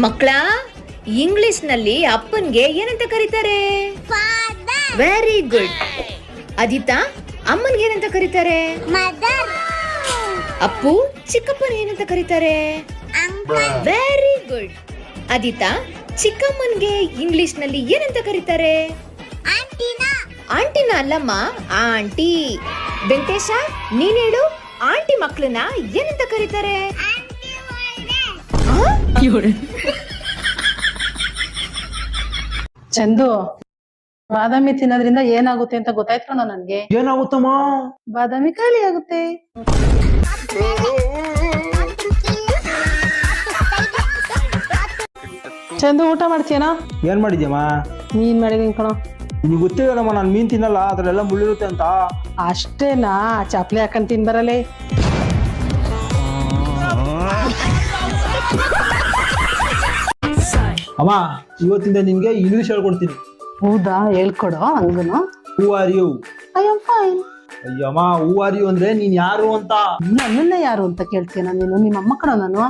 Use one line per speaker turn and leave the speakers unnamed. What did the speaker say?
ಮಕ್ಕಳ ಇಂಗ್ಲಿಷ್ನಲ್ಲಿ ಅಪ್ಪನ್ಗೆ ಏನಂತ ಕರೀತಾರೆ? ವೆರಿ ಗುಡ್ ಅದಿತಾ ಅಮ್ಮನ್ಗೆ ಏನಂತ ಕರೀತಾರೆ? ಅಪ್ಪು ಚಿಕ್ಕಪ್ಪನ ಏನಂತ ಕರೀತಾರೆ? ವೆರಿ ಗುಡ್ ಅದಿತಾ ಚಿಕ್ಕಮ್ಮನ್ಗೆ ಇಂಗ್ಲಿಷ್ನಲ್ಲಿ ಏನಂತ ಕರೀತಾರೆ? ಆಂಟಿನ ಅಲ್ಲಮ್ಮ ಆಂಟಿ. ವೆಂಕಟೇಶ ನೀನೇಳು ಆಂಟಿ ಮಕ್ಕಳನ್ನ ಏನಂತ ಕರೀತಾರೆ?
ಚಂದು ಬಾದಾಮಿ ತಿನ್ನೋದ್ರಿಂದ ಏನಾಗುತ್ತೆ ಅಂತ ಗೊತ್ತಾಯ್ತು ನನ್ಗೆ?
ಏನಾಗುತ್ತಮ್ಮ?
ಬಾದಾಮಿ ಖಾಲಿ ಆಗುತ್ತೆ. ಚಂದು ಊಟ ಮಾಡ್ತೀಯನಾ
ಏನ್ ಮಾಡಿದ್ಯಮ್ಮ?
ನೀನ್ ಮಾಡಿದೀನಿ ಕಣ.
ನಿಮ್ಗೆ ಗೊತ್ತಿಲ್ಲಮ್ಮ ನಾನು ಮೀನ್ ತಿನ್ನಲ್ಲ ಅದ್ರಲ್ಲೆಲ್ಲ ಮುಳ್ಳಿರುತ್ತೆ ಅಂತ.
ಅಷ್ಟೇನಾ ಚಪ್ಲಿ ಹಾಕೊಂಡ್ ತಿನ್ ಬರಲೇ
ಅಮ್ಮ ಇವತ್ತಿಂದ ನಿನ್ಗೆ ಇಂಗ್ಲಿಷ್ ಹೇಳ್ಕೊಡ್ತೀನಿ.
ಹೌದಾ? ಹೇಳ್ಕೊಡು ಹಂಗನು?
Who are you
I am fine
ಅಯ್ಯಮ್ಮ who are you ಅಂದ್ರೆ ನೀನ್ ಯಾರು ಅಂತ?
ನನ್ನನ್ನ ಯಾರು ಅಂತ ಕೇಳ್ತೀಯ? ನೀನು ನಿಮ್ಮ ಅಮ್ಮ ನಾನು?